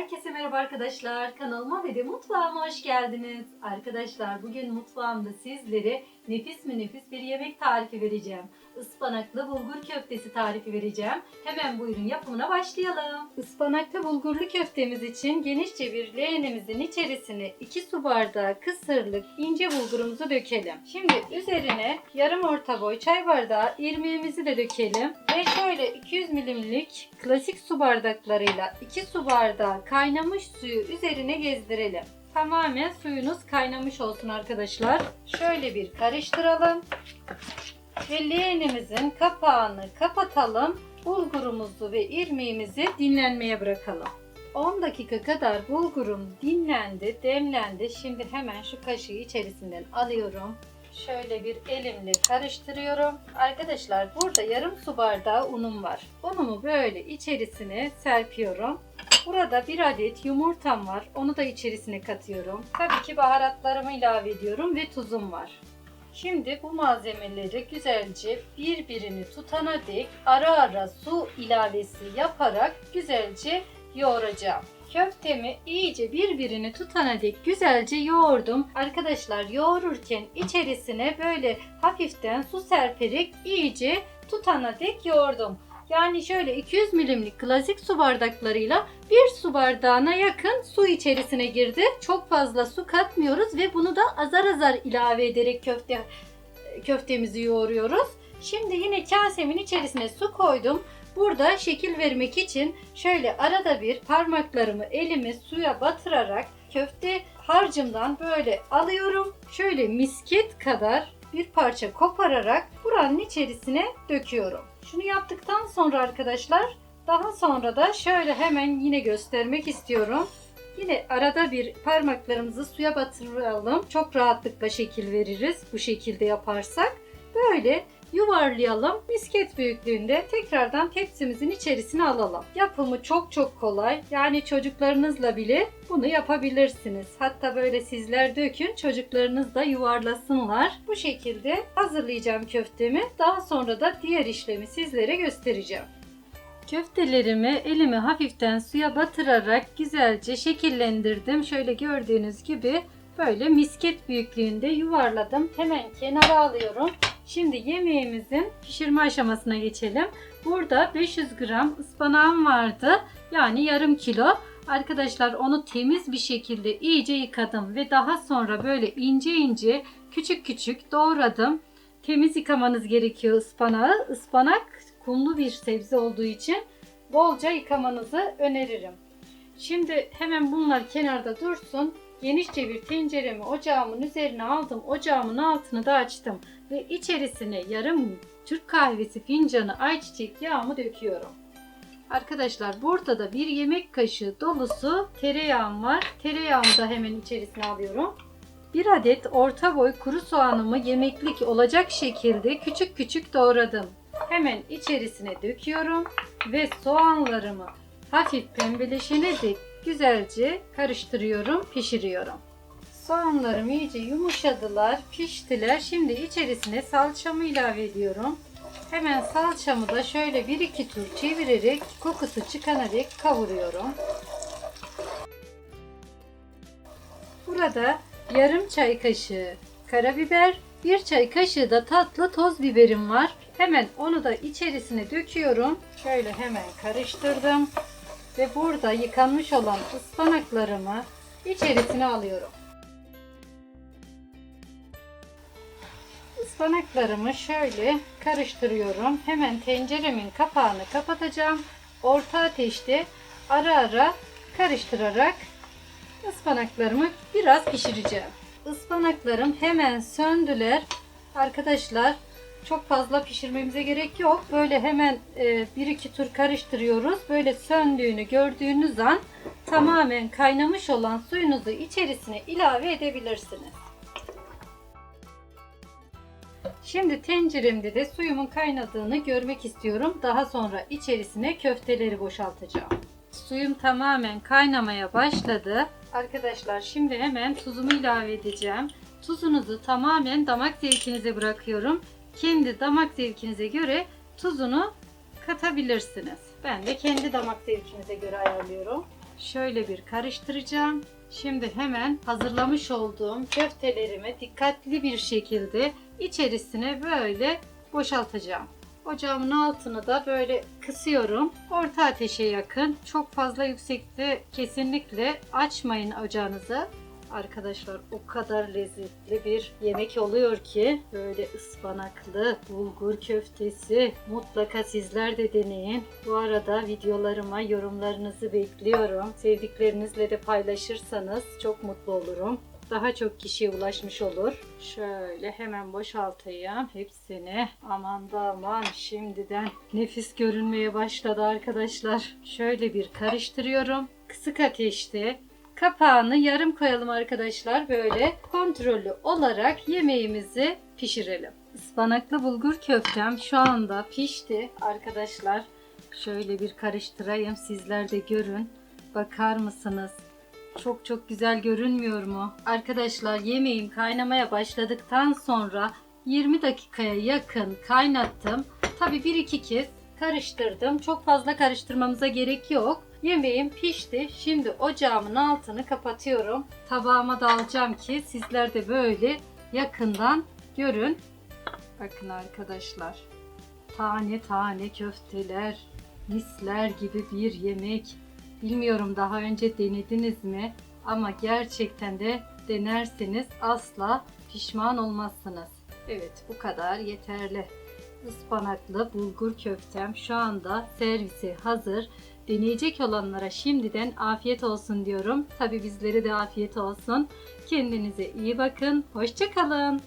Herkese merhaba arkadaşlar. Kanalıma ve de mutfağıma hoş geldiniz. Arkadaşlar bugün mutfağımda sizlere nefis mi nefis bir yemek tarifi vereceğim. Ispanaklı bulgur köftesi tarifi vereceğim. Hemen buyurun yapımına başlayalım. Ispanaklı bulgurlu köftemiz için genişçe bir leğenimizin içerisine 2 su bardağı kısırlık ince bulgurumuzu dökelim. Şimdi üzerine yarım orta boy çay bardağı irmiğimizi de dökelim. Ve şöyle 200 milimlik klasik su bardaklarıyla 2 su bardağı kaynamış suyu üzerine gezdirelim. Tamamen suyunuz kaynamış olsun arkadaşlar. Şöyle bir karıştıralım. Ve leğenimizin kapağını kapatalım. Bulgurumuzu ve irmiğimizi dinlenmeye bırakalım. 10 dakika kadar bulgurum dinlendi, demlendi. Şimdi hemen şu kaşığı içerisinden alıyorum. Şöyle bir elimle karıştırıyorum. Arkadaşlar burada yarım su bardağı unum var. Unumu böyle içerisine serpiyorum. Burada bir adet yumurtam var. Onu da içerisine katıyorum. Tabii ki baharatlarımı ilave ediyorum ve tuzum var. Şimdi bu malzemeleri güzelce birbirini tutana dek ara ara su ilavesi yaparak güzelce yoğuracağım. Köftemi iyice birbirini tutana dek güzelce yoğurdum. Arkadaşlar yoğururken içerisine böyle hafiften su serperek iyice tutana dek yoğurdum. Yani şöyle 200 milimlik klasik su bardaklarıyla bir su bardağına yakın su içerisine girdi. Çok fazla su katmıyoruz ve bunu da azar azar ilave ederek köfte köftemizi yoğuruyoruz. Şimdi yine kasemin içerisine su koydum. Burada şekil vermek için şöyle arada bir parmaklarımı elimi suya batırarak köfte harcımdan böyle alıyorum. Şöyle misket kadar bir parça kopararak buranın içerisine döküyorum. Şunu yaptıktan sonra arkadaşlar daha sonra da şöyle hemen yine göstermek istiyorum. Yine arada bir parmaklarımızı suya batıralım. Çok rahatlıkla şekil veririz bu şekilde yaparsak. Böyle yuvarlayalım. Misket büyüklüğünde tekrardan tepsimizin içerisine alalım. Yapımı çok çok kolay. Yani çocuklarınızla bile bunu yapabilirsiniz. Hatta böyle sizler dökün çocuklarınız da yuvarlasınlar. Bu şekilde hazırlayacağım köftemi. Daha sonra da diğer işlemi sizlere göstereceğim. Köftelerimi elimi hafiften suya batırarak güzelce şekillendirdim. Şöyle gördüğünüz gibi böyle misket büyüklüğünde yuvarladım. Hemen kenara alıyorum. Şimdi yemeğimizin pişirme aşamasına geçelim. Burada 500 gram ıspanağım vardı. Yani yarım kilo. Arkadaşlar onu temiz bir şekilde iyice yıkadım ve daha sonra böyle ince ince küçük küçük doğradım. Temiz yıkamanız gerekiyor ıspanağı. Ispanak kumlu bir sebze olduğu için bolca yıkamanızı öneririm. Şimdi hemen bunlar kenarda dursun. Genişçe bir tenceremi ocağımın üzerine aldım. Ocağımın altını da açtım. Ve içerisine yarım Türk kahvesi fincanı ayçiçek yağımı döküyorum. Arkadaşlar burada da bir yemek kaşığı dolusu tereyağım var. Tereyağımı da hemen içerisine alıyorum. Bir adet orta boy kuru soğanımı yemeklik olacak şekilde küçük küçük doğradım. Hemen içerisine döküyorum ve soğanlarımı hafif pembeleşene dek güzelce karıştırıyorum, pişiriyorum. Soğanlarım iyice yumuşadılar, piştiler. Şimdi içerisine salçamı ilave ediyorum. Hemen salçamı da şöyle bir iki tur çevirerek kokusu çıkana dek kavuruyorum. Burada yarım çay kaşığı karabiber, bir çay kaşığı da tatlı toz biberim var. Hemen onu da içerisine döküyorum. Şöyle hemen karıştırdım. Ve burada yıkanmış olan ıspanaklarımı içerisine alıyorum. Ispanaklarımı şöyle karıştırıyorum. Hemen tenceremin kapağını kapatacağım. Orta ateşte ara ara karıştırarak ıspanaklarımı biraz pişireceğim. Ispanaklarım hemen söndüler. Arkadaşlar çok fazla pişirmemize gerek yok. Böyle hemen e, bir iki tur karıştırıyoruz. Böyle söndüğünü gördüğünüz an tamamen kaynamış olan suyunuzu içerisine ilave edebilirsiniz. Şimdi tenceremde de suyumun kaynadığını görmek istiyorum. Daha sonra içerisine köfteleri boşaltacağım. Suyum tamamen kaynamaya başladı. Arkadaşlar şimdi hemen tuzumu ilave edeceğim. Tuzunuzu tamamen damak zevkinize bırakıyorum. Kendi damak zevkinize göre tuzunu katabilirsiniz. Ben de kendi damak zevkinize göre ayarlıyorum. şöyle bir karıştıracağım. Şimdi hemen hazırlamış olduğum köftelerimi dikkatli bir şekilde içerisine böyle boşaltacağım. Ocağımın altını da böyle kısıyorum. Orta ateşe yakın. Çok fazla yüksekte kesinlikle açmayın ocağınızı. Arkadaşlar o kadar lezzetli bir yemek oluyor ki böyle ıspanaklı bulgur köftesi mutlaka sizler de deneyin. Bu arada videolarıma yorumlarınızı bekliyorum. Sevdiklerinizle de paylaşırsanız çok mutlu olurum. Daha çok kişiye ulaşmış olur. Şöyle hemen boşaltayım hepsini. Aman da aman şimdiden nefis görünmeye başladı arkadaşlar. Şöyle bir karıştırıyorum. Kısık ateşte Kapağını yarım koyalım arkadaşlar. Böyle kontrollü olarak yemeğimizi pişirelim. Ispanaklı bulgur köftem şu anda pişti arkadaşlar. Şöyle bir karıştırayım sizler de görün. Bakar mısınız? Çok çok güzel görünmüyor mu? Arkadaşlar yemeğim kaynamaya başladıktan sonra 20 dakikaya yakın kaynattım. Tabi 1-2 kez karıştırdım. Çok fazla karıştırmamıza gerek yok. Yemeğim pişti. Şimdi ocağımın altını kapatıyorum. Tabağıma da alacağım ki sizler de böyle yakından görün. Bakın arkadaşlar. Tane tane köfteler, misler gibi bir yemek. Bilmiyorum daha önce denediniz mi? Ama gerçekten de denerseniz asla pişman olmazsınız. Evet bu kadar yeterli. Ispanaklı bulgur köftem şu anda servise hazır. Deneyecek olanlara şimdiden afiyet olsun diyorum. Tabi bizlere de afiyet olsun. Kendinize iyi bakın. Hoşçakalın.